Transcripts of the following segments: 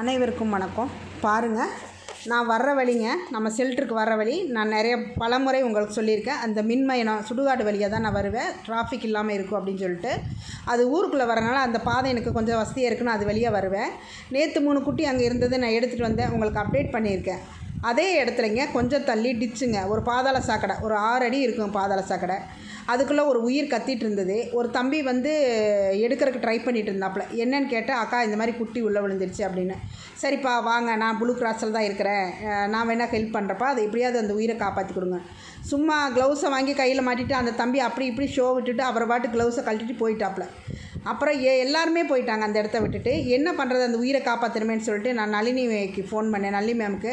அனைவருக்கும் வணக்கம். பாருங்கள் நான் வர்ற வழிங்க நம்ம செல்ட்ருக்கு வர்ற வழி நான் நிறைய பலமுறை உங்களுக்கு சொல்லியிருக்கேன். அந்த மின்மயனம் சுடுகாடு வழியாக தான் நான் வருவேன். டிராஃபிக் இல்லாமல் இருக்கும் அப்படின்னு சொல்லிட்டு. அது ஊருக்குள்ளே வரனால அந்த பாதை எனக்கு கொஞ்சம் வசதியாக இருக்குன்னு அது வழியாக வருவேன். நேற்று மூணு குட்டி அங்கே இருந்தது நான் எடுத்துகிட்டு வந்தேன். உங்களுக்கு அப்டேட் பண்ணியிருக்கேன். அதே இடத்துலங்க கொஞ்சம் தள்ளி டிச்சுங்க. ஒரு பாதாள சாக்கடை. ஒரு ஆறு அடி இருக்கும் பாதாள சாக்கடை. அதுக்குள்ளே ஒரு உயிர் கத்திட்டு இருந்தது. ஒரு தம்பி வந்து எடுக்கிறதுக்கு ட்ரை பண்ணிட்டு இருந்தாப்புல. என்னன்னு கேட்டால் அக்கா இந்த மாதிரி குட்டி உள்ளே விழுந்துருச்சு அப்படின்னு. சரிப்பா வாங்க. நான் ப்ளூ கிராஸில் தான் இருக்கிறேன். நான் வேணால் ஹெல்ப் பண்ணுறப்பா அதை எப்படியாவது அந்த உயிரை காப்பாற்றி கொடுங்க. சும்மா க்ளவுஸை வாங்கி கையில் மாட்டிட்டு அந்த தம்பி அப்படி இப்படி ஷோ விட்டுட்டு அவரை பாட்டு க்ளவுஸை கழட்டிட்டு போயிட்டாப்புல. அப்புறம் எ எல்லாருமே போயிட்டாங்க அந்த இடத்த விட்டுட்டு. என்ன பண்ணுறது அந்த உயிரை காப்பாற்றணுமேன்னு சொல்லிட்டு நான் நளினிக்கு ஃபோன் பண்ணேன். நளினி மேம்க்கு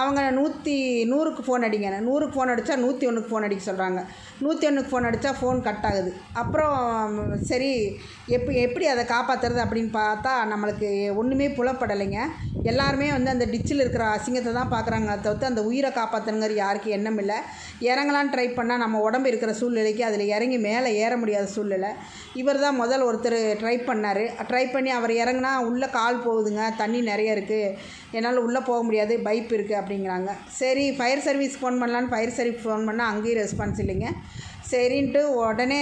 அவங்க நூற்றி நூறுக்கு ஃபோன் அடிங்க. நூறுக்கு ஃபோன் அடித்தா நூற்றி ஒன்றுக்கு ஃபோன் அடிக்க சொல்கிறாங்க நூற்றி ஒன்றுக்கு ஃபோன் அடித்தா ஃபோன் கட் ஆகுது. அப்புறம் சரி எப்படி எப்படி அதை காப்பாற்றுறது அப்படின்னு பார்த்தா நம்மளுக்கு ஒன்றுமே புலப்படலைங்க. எல்லாருமே வந்து அந்த டிச்சில் இருக்கிற அசிங்கத்தை தான் பார்க்குறாங்க தவிர்த்து அந்த உயிரை காப்பாற்றணுங்கிற யாருக்கு எண்ணம் இல்லை. இறங்கலான்னு ட்ரை பண்ணால் நம்ம உடம்பு இருக்கிற சூழ்நிலைக்கு அதில் இறங்கி மேலே ஏற முடியாத சூழ்நிலை. இவர் தான் முதல் ஒருத்தர் ட்ரை பண்ணார். ட்ரை பண்ணி அவர் இறங்குனா உள்ளே கால் போகுதுங்க. தண்ணி நிறைய இருக்குது என்னால் உள்ளே போக முடியாது. பைப் இருக்குது அப்படிங்கிறாங்க. சரி ஃபயர் சர்வீஸ் ஃபோன் பண்ணலான்னு ஃபயர் சர்வீஸ் ஃபோன் பண்ணால் அங்கேயும் ரெஸ்பான்ஸ் இல்லைங்க. சரின்ட்டு உடனே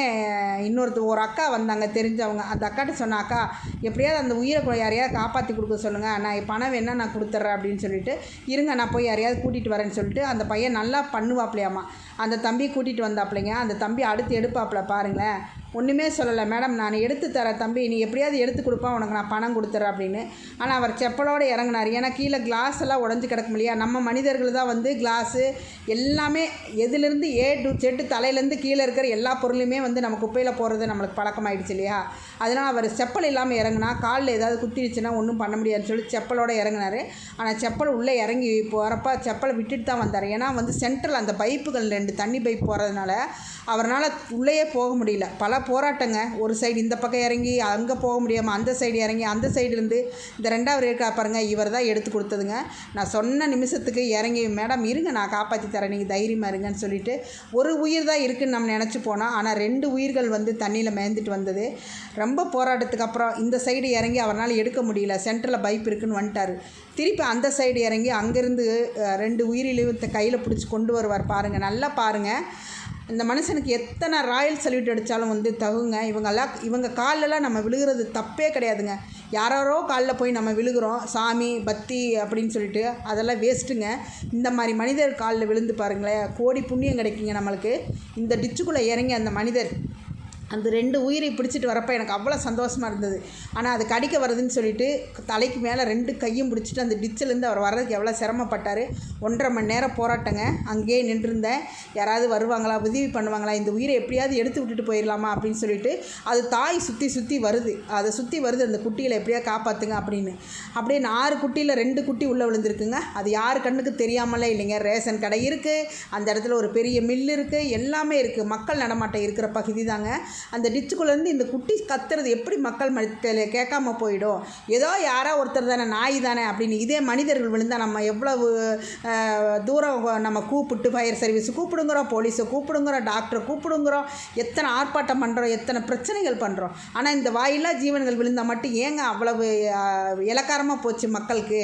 இன்னொருத்தர் ஒரு அக்கா வந்தாங்க தெரிஞ்சவங்க. அந்த அக்காட்ட சொன்ன அக்கா எப்படியாவது அந்த உயிரை யாரையாவது காப்பாற்றி கொடுக்க சொல்லுங்கள் நான் பணம் வேணால் நான் கொடுத்துட்றேன் அப்படின்னு சொல்லிட்டு இருங்க நான் போய் யாரையாவது கூட்டிகிட்டு வரேன்னு சொல்லிட்டு அந்த பையன் நல்லா பண்ணுவாப்லையாமா அந்த தம்பி கூட்டிகிட்டு வந்தாப்லைங்க. அந்த தம்பி அடுத்து எடுப்பாப்பில் பாருங்களேன். ஒன்றுமே சொல்லலை. மேடம் நான் எடுத்து தரேன் தம்பி. நீ எப்படியாவது எடுத்து கொடுப்பா. உனக்கு நான் பணம் கொடுத்துட்றேன் அப்படின்னு. ஆனால் அவர் செப்பலோடு இறங்கினார். ஏன்னா கீழே கிளாஸ் எல்லாம் உடஞ்சி கிடக்கும் இல்லையா? நம்ம மனிதர்கள் தான் வந்து கிளாஸு எல்லாமே எதுலேருந்து ஏ டு செட்டு தலையிலேருந்து கீழே இருக்கிற எல்லா பொருளுமே வந்து நம்ம குப்பையில் போடுறது நம்மளுக்கு பழக்கமாயிடுச்சு இல்லையா? அதனால் அவர் செப்பல் இல்லாமல் இறங்கினா காலில் ஏதாவது குத்திடுச்சுன்னா ஒன்றும் பண்ண முடியாதுன்னு சொல்லி செப்பலோடு இறங்குனாரு. ஆனால் செப்பல் உள்ளே இறங்கி போகிறப்ப செப்பலை விட்டுட்டு தான் வந்தார். ஏன்னா வந்து சென்ட்ரல் அந்த பைப்புகள் ரெண்டு தண்ணி பைப் போகிறதுனால அவரால் உள்ளேயே போக முடியல. பல போராட்டங்க. ஒரு சைடு இந்த பக்கம் இறங்கி அங்கே போக முடியாமல் அந்த சைடு இறங்கி அந்த சைடுலேருந்து இந்த ரெண்டாவது இருக்கா பாருங்கள் இவர் தான் எடுத்து கொடுத்ததுங்க. நான் சொன்ன நிமிஷத்துக்கு இறங்கி மேடம் இருங்க நான் காப்பாற்றி தரேன் நீங்கள் தைரியமாக இருங்கன்னு சொல்லிட்டு ஒரு உயிர் தான் இருக்குன்னு நம்ம நினச்சி போனோம் ஆனால் ரெண்டு உயிர்கள் வந்து தண்ணியில் மேய்ந்துட்டு வந்தது. ரொம்ப போராட்டத்துக்கு அப்புறம் இந்த சைடு இறங்கி அவரால் எடுக்க முடியல. சென்டரில் பைப் இருக்குன்னு வந்துட்டார். திருப்பி அந்த சைடு இறங்கி அங்கேருந்து ரெண்டு உயிரிலையும் கையில் பிடிச்சி கொண்டு வருவார் பாருங்கள் நல்லா பாருங்கள் இந்த மனுஷனுக்கு எத்தனை ராயல் சல்யூட் அடித்தாலும் வந்து தகுங்க. இவங்கெல்லாம் இவங்க கால்லலாம் நம்ம விழுகிறது தப்பே கிடையாதுங்க. யாரோ காலில் போய் நம்ம விழுகிறோம். சாமி பக்தி அப்படின்னு சொல்லிட்டு அதெல்லாம் வேஸ்ட்டுங்க இந்த மாதிரி மனிதர் காலில் விழுந்து பாருங்களேன். கோடி புண்ணியம் கிடைக்குங்க நம்மளுக்கு. இந்த டிச்சுக்குள்ளே இறங்கி அந்த மனிதர் அந்த ரெண்டு உயிரை பிடிச்சிட்டு வரப்போ எனக்கு அவ்வளோ சந்தோஷமாக இருந்தது. ஆனால் அது கடிக்க வருதுன்னு சொல்லிட்டு தலைக்கு மேலே ரெண்டு கையும் பிடிச்சிட்டு அந்த டிச்சிலேருந்து அவர் வர்றதுக்கு எவ்வளோ சிரமப்பட்டார். ஒன்றரை மணி நேரம் போராட்டங்க. அங்கேயே நின்றுருந்தேன். யாராவது வருவாங்களா உதவி பண்ணுவாங்களா இந்த உயிரை எப்படியாவது எடுத்து விட்டுட்டு போயிடலாமா அப்படின்னு சொல்லிட்டு அது தாய் சுற்றி சுற்றி வருது. அதை சுற்றி வருது அந்த குட்டியில் எப்படியா காப்பாற்றுங்க அப்படின்னு. அப்படியே ஆறு குட்டியில் ரெண்டு குட்டி உள்ளே விழுந்திருக்குங்க. அது யார் கண்ணுக்கு தெரியாமலே இல்லைங்க. ரேஷன் கடை இருக்குது அந்த இடத்துல ஒரு பெரிய மில் இருக்குது எல்லாமே இருக்குது மக்கள் நடமாட்டம் இருக்கிற பகுதி தாங்க. அந்த டிச்சுக்குள்ளேருந்து இந்த குட்டி கத்துறது எப்படி மக்கள் மத்தியில் கேட்காம போயிடும்? ஏதோ யாரோ ஒருத்தர் தானே நாய் தானே அப்படின்னு இதே மனிதர்கள் விழுந்தால் நம்ம எவ்வளவு தூரம் நம்ம கூப்பிட்டு ஃபயர் சர்வீஸ் கூப்பிடுங்கிறோம் போலீஸை கூப்பிடுங்கிறோம் டாக்டரை கூப்பிடுங்கிறோம் எத்தனை ஆர்ப்பாட்டம் பண்ணுறோம் எத்தனை பிரச்சனைகள் பண்ணுறோம் ஆனால் இந்த வாயில்லா ஜீவன்கள் விழுந்தால் மட்டும் ஏங்க அவ்வளவு இலக்காரமாக போச்சு மக்களுக்கு?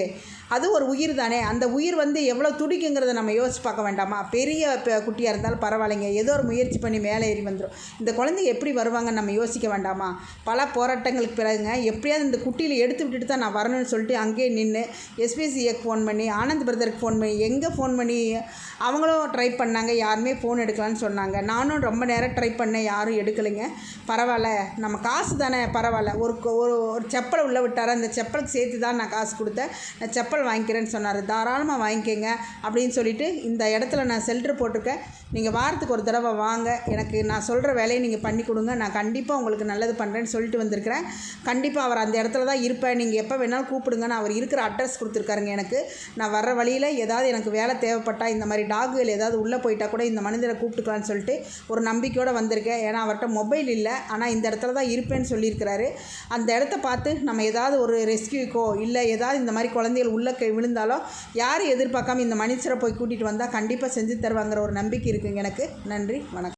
அது ஒரு உயிர் தானே? அந்த உயிர் வந்து எவ்வளோ துடிக்குங்கிறத நம்ம யோசிச்சு பார்க்க வேண்டாமா? பெரிய குட்டியாக இருந்தாலும் பரவாயில்லைங்க. ஏதோ ஒரு முயற்சி பண்ணி மேலே ஏறி வந்துடும் இந்த குழந்தைங்க எப்படி வருவாங்கன்னு நம்ம யோசிக்க வேண்டாமா? பல போராட்டங்களுக்கு பிறகுங்க எப்படியாவது இந்த குட்டியில் எடுத்து விட்டுட்டு தான் நான் வரணும்னு சொல்லிட்டு அங்கேயே நின்று எஸ்பிசிஏக்கு ஃபோன் பண்ணி ஆனந்த் பிரதருக்கு ஃபோன் பண்ணி எங்கே ஃபோன் பண்ணி அவங்களும் ட்ரை பண்ணாங்க. யாருமே ஃபோன் எடுக்கலான்னு சொன்னாங்க. நானும் ரொம்ப நேரம் ட்ரை பண்ணேன். யாரும் எடுக்கலைங்க. பரவாயில்ல. நம்ம காசு தானே பரவாயில்ல. ஒரு கொ- ஒரு ஒரு செப்பலை உள்ளே விட்டார? அந்த செப்பலுக்கு சேர்த்து தான் நான் காசு கொடுத்தேன். நான் செப்பல் வாங்கிக்கிறேன்னு சொன்னார். தாராளமாக வாங்கிக்கோங்க அப்படின்னு சொல்லிட்டு இந்த இடத்துல நான் செல்டர் போட்டிருக்கேன். நீங்கள் வாரத்துக்கு ஒரு தடவை வாங்க. எனக்கு நான் சொல்கிற வேலையை நீங்கள் பண்ணி கொடுங்க. நான் கண்டிப்பாக உங்களுக்கு நல்லது பண்ணுறேன்னு சொல்லிட்டு வந்திருக்கிறேன். கண்டிப்பாக அவர் அந்த இடத்துல தான் இருப்பேன். நீங்கள் எப்போ வேணாலும் கூப்பிடுங்க. நான் அவர் இருக்கிற அட்ரஸ் கொடுத்துருக்காருங்க எனக்கு. நான் வர்ற வழியில் ஏதாவது எனக்கு வேலை தேவைப்பட்டால் இந்த மாதிரி டாகுகள் ஏதாவது உள்ளே போயிட்டால் கூட இந்த மனிதரை கூப்பிட்டுக்கலான்னு சொல்லிட்டு ஒரு நம்பிக்கையோடு வந்திருக்கேன். ஏன்னா அவர்கிட்ட மொபைல் இல்லை. ஆனால் இந்த இடத்துல தான் இருப்பேன்னு சொல்லியிருக்கிறாரு. அந்த இடத்த பார்த்து நம்ம ஏதாவது ஒரு ரெஸ்கியூக்கோ இல்லை ஏதாவது இந்த மாதிரி குழந்தைகள் உள்ளே கை விழுந்தாலோ யார் எதிர்பார்க்காம இந்த மனுஷரை போய் கூட்டிகிட்டு வந்தால் கண்டிப்பாக செஞ்சு தருவாங்கிற ஒரு நம்பிக்கை இருக்குங்க எனக்கு. நன்றி வணக்கம்.